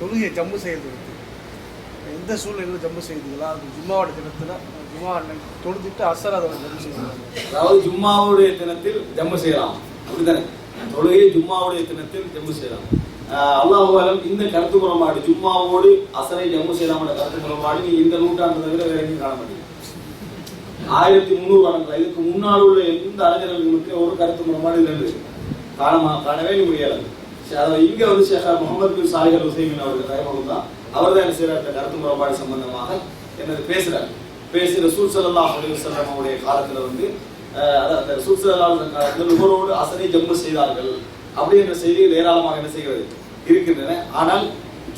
தொழுகையை ஜம்மு செய்யறது இருக்கு. எந்த சூழ்நிலையில் ஜம்மு செய்தீங்களா? அது ஜும்மாவோட தினத்தில் ஜும்மா அன்னைக்கு தொழுதுட்டு அசர் அதை ஜம்மு செய்வாங்க அதாவது ஜும்மாவுடைய தினத்தில் ஜம்மு செய்யலாம். அப்படித்தானே? தொழுகை ஜும்மாவுடைய தினத்தில் ஜம்மு செய்யலாம். அல்லாஹாலும் அல்லாஹ் அலம் இந்த கருத்து புறமாடு ஜும்மாவோடு அசரை ஜம்மு செய்யலாம் கருத்து புறமாடு நீ இந்த நூற்றாண்டு தவிர வேற எங்கேயும் காண மாட்டீங்க. ஆயிரத்தி முந்நூறு வருடங்கள் இதுக்கு முன்னால் உள்ள எந்த அறிஞர்களுக்கு ஒரு கருத்து புறமாடு இல்லை காணமா காணவே முடியாது இங்க வந்து ஷேக் முகமது பின் சாலிஹ் அல் ஹுசைமின் அவர்கள் ரஹமகுல்லா தான் அவர் தான் என்ன செய்யறார் இந்த கருத்து முறைப்பாடு சம்பந்தமாக என்னது பேசுறாரு. பேசி ரசூல் சல்லா அலி வஸல்லம் அவருடைய காலத்துல வந்து அதாவது அந்த ரசூல் சல்லா அலைஹி காலத்துல நுகரோடு அசனை ஜம்மு செய்தார்கள். அப்படின்ற செய்திகள் ஏராளமாக என்ன செய்கிறது? இருக்கின்றன. ஆனால்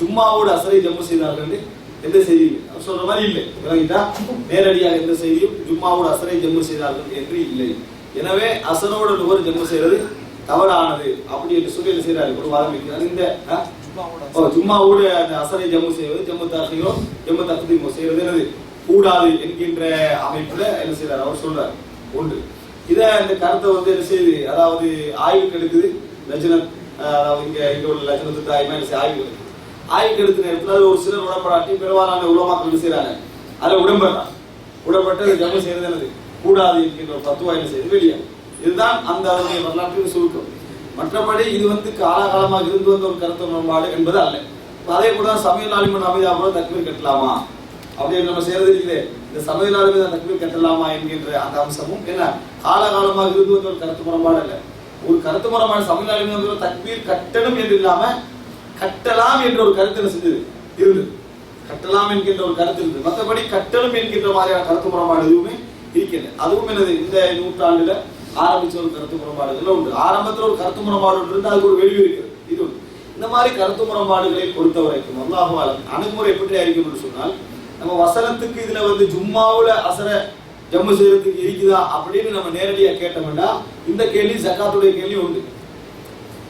ஜும்மாவோடு அசரை ஜம்மு செய்தார்கள் எந்த செய்தியும் அவர் சொல்ற மாதிரி இல்லை. விளங்கிட்டா? நேரடியாக எந்த செய்தியும் ஜும்மாவோடு அசனை ஜம்மு செய்தார்கள் என்று இல்லை. எனவே அசனோட நுகர் ஜம்மு செய்யறது தவறானது அப்படி என்று சொல்லி என்ன செய்யறாரு ஒரு ஆரம்பிக்கிறார். வைக்கிறார் இந்த சும்மா ஜும்மாவோட ஜும்மாவோடு அந்த அசரை ஜம்மு செய்வது ஜம்மு தாசிரோ ஜம்மு தக்தீமோ செய்யறது என்னது? கூடாது என்கின்ற அமைப்புல என்ன செய்யறாரு அவர் சொல்றாரு. ஒன்று. இத இந்த கருத்தை வந்து என்ன செய்யுது அதாவது ஆய்வுக்கு எடுக்குது. லஜ்னத் அதாவது இங்க இங்க உள்ள லஜ்னத்து தாய்மா என்ன ஆய்வு எடுக்குது. ஆய்வுக்கு எடுத்த நேரத்தில் அது ஒரு சிலர் உடன்படாட்டி பெரும்பாலான உலமாக்கள் என்ன செய்யறாங்க அதில் உடன்படுறாங்க. உடம்பட்டு ஜம்மு செய்யறது என்னது? கூடாது என்கின்ற ஒரு தத்துவம் என்ன செய்யுது வெளியே இதுதான் அந்த அவருடைய வரலாற்றின் சுருக்கம். மற்றபடி இது வந்து காலகாலமாக இருந்து வந்த ஒரு கருத்து முரண்பாடு என்பது அல்ல. அதே கூட சமையல் ஆலிமன் அமிதா கூட கட்டலாமா? அப்படி நம்ம செய்யறது இருக்குது இந்த சமையல் ஆலிமன் தக்பீர் கட்டலாமா என்கின்ற அந்த அம்சமும் என்ன? காலகாலமாக இருந்து வந்த ஒரு கருத்து முரண்பாடு அல்ல. ஒரு கருத்து முரண்பாடு சமையல் ஆலிமன் தக்பீர் கட்டணும் என்று இல்லாம கட்டலாம் என்ற ஒரு கருத்து என்ன செஞ்சது? இருந்தது. கட்டலாம் என்கின்ற ஒரு கருத்து இருக்குது மற்றபடி கட்டணும் என்கின்ற மாதிரியான கருத்து முரண்பாடு எதுவுமே இருக்கின்றன அதுவும் என்னது? இந்த நூற்றாண்டுல ஆரம்பிச்ச ஒரு கருத்து முரண்பாடுகள் உண்டு. ஆரம்பத்தில் ஒரு கருத்து முரண்பாடு இருந்து அதுக்கு ஒரு வெளிவு இருக்கிறது இது ஒன்று. இந்த மாதிரி கருத்து முரண்பாடுகளை பொறுத்த வரைக்கும் அல்லாஹுவாலம் அணுகுமுறை எப்படி அறிக்கணும்னு சொன்னால் நம்ம வசனத்துக்கு இதுல வந்து ஜும்மாவுல அசர ஜம்மு செய்யறதுக்கு இருக்குதா அப்படின்னு நம்ம நேரடியாக கேட்டோம்னா இந்த கேள்வி ஜக்காத்துடைய கேள்வி உண்டு.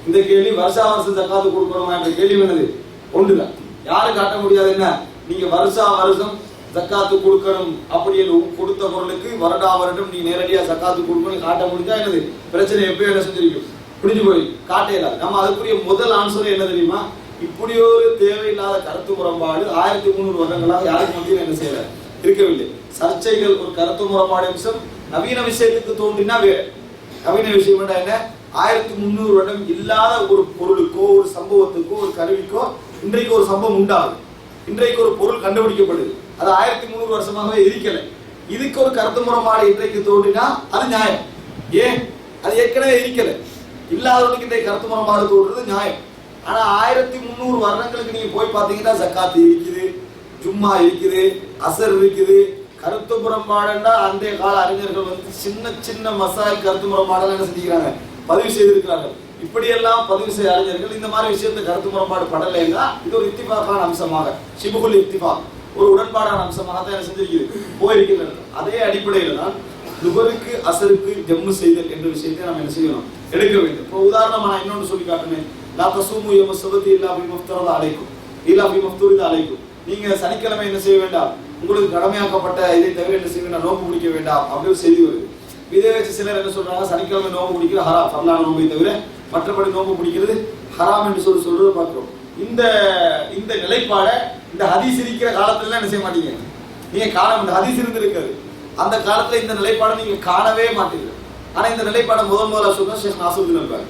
இந்த கேள்வி வருஷா வருஷம் ஜக்காத்து கொடுக்கணுமா என்ற கேள்வி என்னது? ஒன்றுதான் யாரும் காட்ட முடியாது என்ன? நீங்க வருஷா வருஷம் ஜக்காத்து கொடுக்கணும் அப்படின்னு கொடுத்த பொருளுக்கு வருடா வருடம் நீ நேரடியா ஜக்காத்து கொடுக்கணும் காட்ட முடிஞ்சா என்னது? பிரச்சனை எப்பயோ என்ன செஞ்சிருக்கும்? புரிஞ்சு போய் காட்டையில நம்ம அதுக்குரிய முதல் ஆன்சர் என்ன தெரியுமா? இப்படி ஒரு தேவையில்லாத கருத்து முரண்பாடு ஆயிரத்தி முந்நூறு வருடங்களாக யாருக்கு மத்தியில் என்ன செய்யல? இருக்கவில்லை. சர்ச்சைகள் ஒரு கருத்து முரண்பாடு அம்சம். நவீன விஷயத்துக்கு தோன்றினா வேறு. நவீன விஷயம் என்ன என்ன? ஆயிரத்தி முந்நூறு வருடம் இல்லாத ஒரு பொருளுக்கோ ஒரு சம்பவத்துக்கோ ஒரு கருவிக்கோ இன்றைக்கு ஒரு சம்பவம் உண்டாகுது. இன்றைக்கு ஒரு பொருள் கண்டுபிடிக்கப்படுது. அது ஆயிரத்தி முந்நூறு வருஷமாகவே இருக்கலை. இதுக்கு ஒரு கருத்து முறைப்பாடு இன்றைக்கு தோன்றினா அது நியாயம். ஏன்? அது ஏற்கனவே இருக்கலை. இல்லாதவனுக்கு இன்றைக்கு கருத்து முறைப்பாடு தோன்றது நியாயம். ஆனா ஆயிரத்தி முந்நூறு வருடங்களுக்கு நீங்க போய் பார்த்தீங்கன்னா சக்காத்து இருக்குது ஜும்மா இருக்குது அசர் இருக்குது. கருத்து முரண்பாடுன்னா அன்றைய கால அறிஞர்கள் வந்து சின்ன சின்ன மசால் கருத்து முரண்பாடெல்லாம் என்ன செஞ்சுக்கிறாங்க? பதிவு செய்திருக்கிறார்கள். இப்படியெல்லாம் பதிவு செய்ய அறிஞர்கள் இந்த மாதிரி விஷயத்தை கருத்து முரண்பாடு படலைன்னா இது ஒரு இத்திபாக்கான அம்சமாக சிபுகுல் இத்திபாக் ஒரு உடன்பாடான அம்சமாக தான் என்ன போயிருக்கிறது அதே அடிப்படையில் தான் நுகருக்கு அசருக்கு ஜம்மு செய்தல் என்ற விஷயத்தை நம்ம என்ன செய்யணும்? எடுக்க வேண்டும். இப்போ உதாரணமா நான் இன்னொன்று சொல்லி காட்டுனேன் லா தசூமு யம சபதி இல்லா பி மஃப்தரத அலைக்கும். இல்லா பி மஃப்தூரித அழைக்கும் நீங்க சனிக்கிழமை என்ன செய்ய வேண்டாம்? உங்களுக்கு கடமையாக்கப்பட்ட இதை தவிர என்ன செய்ய வேண்டாம்? நோன்பு பிடிக்க வேண்டாம். அப்படின்னு செய்தி வருது. இதை வச்சு சிலர் என்ன சொல்றாங்க? சனிக்கிழமை நோம்பு பிடிக்கிறது ஹரா ஃபர்லான நோம்பை தவிர மற்றபடி நோன்பு பிடிக்கிறது ஹராம் என்று சொல்லி சொல்றதை பார்க்கிறோம். இந்த இந்த நிலைப்பாடை இந்த ஹதீஸ் இருக்கிற காலத்துல என்ன செய்ய மாட்டீங்க? நீங்க காண இந்த ஹதீஸ் இருந்திருக்காது. அந்த காலத்துல இந்த நிலைப்பாடை நீங்க காணவே மாட்டீங்க. ஆனா இந்த நிலைப்பாடை முதல் முதல்ல சொன்னா ஷேக் நாசருதீன் அல்பானி.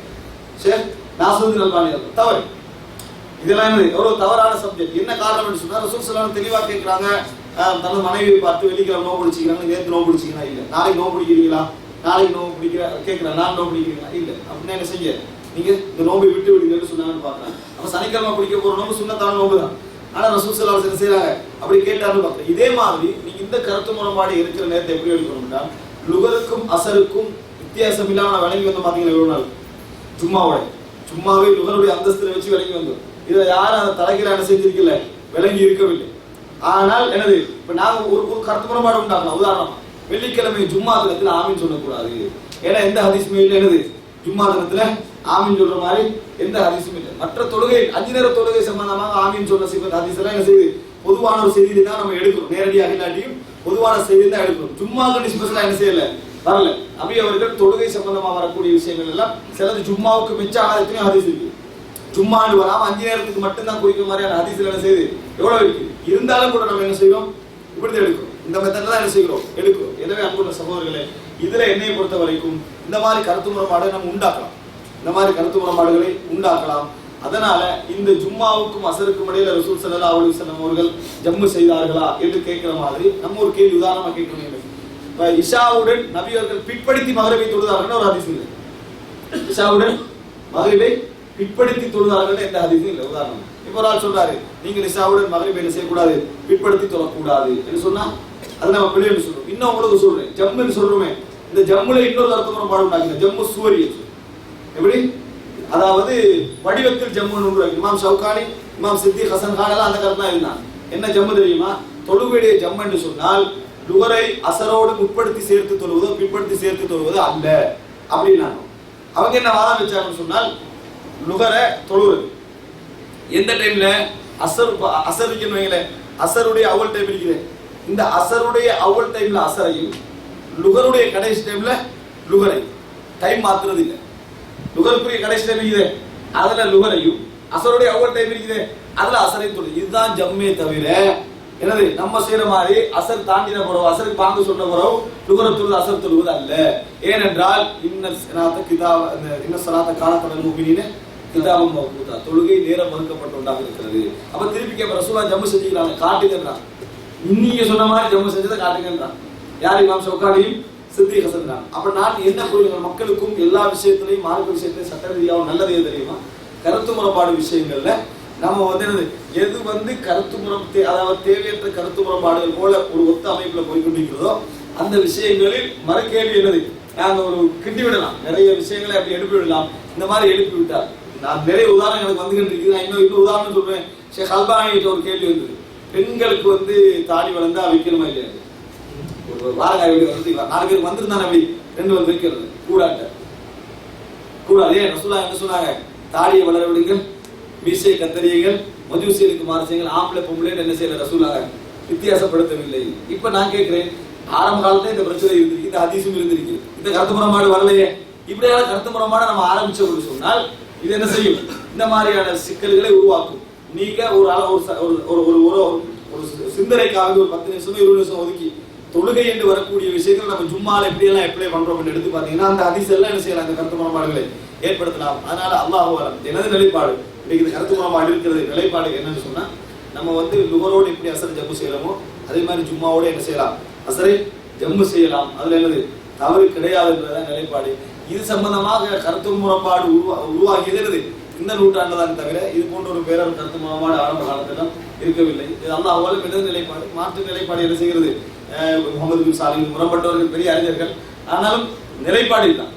ஷேக் நாசருதீன் அல்பானி தவறு. இதெல்லாம் என்னது எவ்வளவு தவறான சப்ஜெக்ட் என்ன காரணம் சொன்னா ரசூல் ஸல்லல்லாஹு தெளிவா கேட்கறாங்க. தனது மனைவியை பார்த்து வெள்ளிக்கிழமை நோவு பிடிச்சிக்கிறாங்க. நேற்று நோவு பிடிச்சிங்களா இல்ல. நாளைக்கு நோவு பிடிக்கிறீங்களா? நாளைக்கு நோவு பிடிக்கிற கேட்குறேன் நான் நோவு பிடிக்கிறீங்களா? இல்ல. அப்படின்னா என்ன செய்ய? நீங்க இந்த நோம்பை விட்டு விடுங்கன்னு சொன்னாங்கன்னு பாக்குறாங்க அப்ப சனிக்கிழமை பிடிக்க போற நோம்பு சுண்ணத்தான நோம்பு தான் ஆனால் ரசூல் ஸல்லல்லாஹு அலைஹி அப்படி கேட்டாருன்னு பார்க்கிறேன் இதே மாதிரி நீங்கள் இந்த கருத்து முரண்பாடு இருக்கிற நேரத்தை எப்படி எடுக்கணும்னா லுகருக்கும் அசருக்கும் வித்தியாசம் இல்லாமல் நான் வழங்கி வந்த பாத்தீங்கன்னா எவ்வளோ நாள்? ஜும்மாவோட. சும்மாவே லுகருடைய அந்தஸ்தில் வச்சு விளங்கி வந்தோம். இதை யாரும் அதை தலைகீழான செஞ்சிருக்கல விளங்கி இருக்கவில்லை. ஆனால் எனது இப்போ நாங்கள் ஒரு ஒரு கருத்து முரண்பாடு உண்டாக்கலாம். உதாரணம் வெள்ளிக்கிழமை ஜும்மா தினத்தில் ஆமின்னு சொல்லக்கூடாது. ஏன்னா எந்த ஹதீஸ்மே இல்லை. எனது ஜும்மா தினத்தில் ஆமின்னு சொல்ற மாதிரி எந்த ஹதீஸும் இல்லை. மற்ற தொழுகை அஞ்சு நேர தொழுகை சம்பந்தமாக ஆமின்னு சொன்ன சிபத் ஹதீஸ் எல்லாம் என்ன செய்யுது? பொதுவான ஒரு செய்தி தான் நம்ம எடுக்கிறோம். நேரடியாக இல்லாட்டியும் பொதுவான செய்தி தான் எடுக்கிறோம். சும்மா கண்டிஸ்பெஷலா என்ன செய்யல? வரல. அபி அவர்கள் தொழுகை சம்பந்தமா வரக்கூடிய விஷயங்கள் எல்லாம் சிலது ஜும்மாவுக்கு மிச்ச எத்தனையோ ஹதீஸ் இருக்கு. ஜும்மாண்டு வராம அஞ்சு நேரத்துக்கு மட்டும்தான் குடிக்கிற மாதிரியான ஹதீஸ்ல என்ன செய்யுது? எவ்வளவு இருக்கு? இருந்தாலும் கூட நம்ம என்ன செய்யறோம்? இப்படி எடுக்கிறோம். இந்த மெத்தட்ல தான் என்ன செய்கிறோம்? எடுக்கிறோம். எனவே அன்புள்ள சகோதரர்களே இதுல என்னை பொறுத்த வரைக்கும் இந்த மாதிரி கருத்து முரண்பாடை நம்ம உண்டாக்கலாம். இந்த மாதிரி கருத்து முரண்பாடுகளை உண்டாக்கலாம். அதனால இந்த ஜும்மாவுக்கும் அசருக்கும் இடையில ரசூல் சல்லா அலி வஸல்லம் அவர்கள் ஜம்மு செய்தார்களா என்று கேட்கிற மாதிரி நம்ம ஒரு கேள்வி உதாரணமா கேட்கணும் இப்ப இஷாவுடன் நபி அவர்கள் பிற்படுத்தி மகரவை தொழுதார்கள் ஒரு அதிசயம் இல்லை இஷாவுடன் மகரிபை பிற்படுத்தி தொழுதார்கள் எந்த அதிசயம் இல்லை உதாரணம். இப்போ ஒரு ஆள் சொல்றாரு நீங்கள் இஷாவுடன் மகரிபை என்ன செய்யக்கூடாது? பிற்படுத்தி தொழக்கூடாது. என்று சொன்னா அது நம்ம பிள்ளைன்னு சொல்றோம். இன்னும் உங்களுக்கு சொல்றேன். ஜம்முன்னு சொல்றோமே. இந்த ஜம்முல இன்னொரு அர்த்தம் பாடம் ஜம்மு சூரிய எப்படி? அதாவது வடிவத்தில் ஜம்முன்னு இமாம் ஷவுகானி இமாம் சித்தி ஹசன் கான் எல்லாம் அந்த கருத்தான் இருந்தான் என்ன ஜம்மு தெரியுமா? தொழுகையுடைய ஜம்மு என்று சொன்னால் லுகரை அசரோடு முற்படுத்தி சேர்த்து தொழுவதோ பிற்படுத்தி சேர்த்து தொழுவதோ அல்ல. அப்படின்னாங்க அவங்க என்ன வாதம் வச்சாங்கன்னு சொன்னால் லுகரை தொழுவது. எந்த டைம்ல அசர் அசர் இருக்குன்னு வைங்களேன். அசருடைய அவல் டைம் இருக்குது. இந்த அசருடைய அவல் டைம்ல அசரையும் லுகருடைய கடைசி டைம்ல லுகரை டைம் மாத்துறது இல்லை லுகருக்குரிய கடைசி டைம் இருக்குது அதுல லுகரையும் அசருடைய அவல் டைம் இருக்குது. அதுல அசரையும் தொழில் இதுதான் ஜம்மே தவிர என்னது நம்ம செய்யற மாதிரி அசர் தாண்டின பிறகு அசருக்கு பாங்கு சொன்ன பிறகு லுகர தொழுது அசர் தொழுவது அல்ல. ஏனென்றால் இன்ன சலாத்த கிதா இன்ன சலாத்த காலத்தொடர் மூபினின்னு கிதாபம் மௌகூதா தொழுகை நேரம் மறுக்கப்பட்டு உண்டாக இருக்கிறது. அப்ப திருப்பி கேட்ப ரசூலா ஜம்மு செஞ்சுக்கிறாங்க காட்டுங்கன்றான். நீங்க சொன்ன மாதிரி ஜம்மு செஞ்சதை காட்டுங்கன்றான். யார் இமாம் சவுகானியும் சித்தி ஹசன் அப்ப நான் என்ன புரியுங்க மக்களுக்கும் எல்லா விஷயத்திலையும் மார்க்க விஷயத்திலையும் சட்ட ரீதியாகவும் நல்லது எது தெரியுமா? கருத்து முறைப்பாடு விஷயங்கள்ல நம்ம வந்து என்னது? எது வந்து கருத்து முறை அதாவது தேவையற்ற கருத்து முறைப்பாடுகள் போல ஒரு ஒத்த அமைப்புல போய் கொண்டிருக்கிறதோ அந்த விஷயங்களில் மறுகேள்வி என்னது? நாங்கள் ஒரு கிண்டி விடலாம். நிறைய விஷயங்களை அப்படி எழுப்பி விடலாம். இந்த மாதிரி எழுப்பி விட்டார். நான் நிறைய உதாரணம் எனக்கு வந்துகிட்டு இருக்குது நான் இன்னும் இன்னும் உதாரணம் சொல்றேன். ஷேக் அல்பானிகிட்ட ஒரு கேள்வி வந்தது பெண்களுக்கு வந்து தாடி வளர்ந்தா வைக்கணுமா இல்லையா? ஒரு வீடு வந்து நாலு பேர் வந்திருந்தானே அப்படி ரெண்டு வந்து வைக்கிறது கூடாட்ட. கூடாது என்ன ரசூலா என்ன சொன்னாங்க? தாடியை வளர விடுங்கள் மீசை கத்தரியுங்கள் மஜூசியலுக்கு மாறு செய்யுங்கள் ஆம்பளை பொம்பளைன்னு என்ன செய்யல ரசூலாக வித்தியாசப்படுத்தவில்லை. இப்ப நான் கேட்கிறேன் ஆரம்ப காலத்துல இந்த பிரச்சனை இருந்திருக்கு இந்த அதிசயம் இருந்திருக்கு. இந்த கருத்து முறைப்பாடு வரலையே. இப்படியான கருத்து முறைப்பாடு நம்ம ஒரு சொன்னால் இது என்ன செய்யும்? இந்த மாதிரியான சிக்கல்களை உருவாக்கும். நீங்க ஒரு ஆள ஒரு ஒரு ஒரு ஒரு ஒரு ஒரு சி- சிந்தனைக்காக ஒரு பத்து நிமிஷம் இருபது நிமிஷம் ஒதுக்கி தொழுகை என்று வரக்கூடிய விஷயங்கள் நம்ம ஜும்மால எப்படி எல்லாம் அப்ளை பண்றோம் எடுத்து பாத்தீங்கன்னா அந்த அதிசயம் எல்லாம் என்ன செய்யலாம்? அந்த கருத்து முறைப்பாடுகளை ஏற்படுத்தலாம். அதனால அல்லாஹ் அலம் எனது நிலைப்பாடு. இன்னைக்கு இந்த கருத்து முறைப்பாடு இருக்கிறது நிலைப்பாடு என்னன்னு சொன்னா நம்ம வந்து லுகரோடு எப்படி அசர் ஜம்மு செய்யலாமோ அதே மாதிரி ஜும்மாவோட என்ன செய்யலாம்? அசரை ஜம்மு செய்யலாம். அதுல என்னது? தவறு கிடையாதுன்றதான் நிலைப்பாடு. இது சம்பந்தமாக கருத்து முறைப்பாடு உருவா உருவாகியது என்னது? இந்த நூற்றாண்டு தான் தவிர இது போன்ற ஒரு பேரர் கருத்து முறைப்பாடு ஆரம்ப காலத்திலும் இருக்கவில்லை. இது அல்லாஹ் அவ்வளவு இடது நிலைப்பாடு. மாற்று நிலைப்பாடு என்ன செய்கிறது? முகமது பின் சாலிம் முரம்பட்டவர்கள் பெரிய அறிஞர்கள். ஆனாலும் நிலைப்பாடு தான்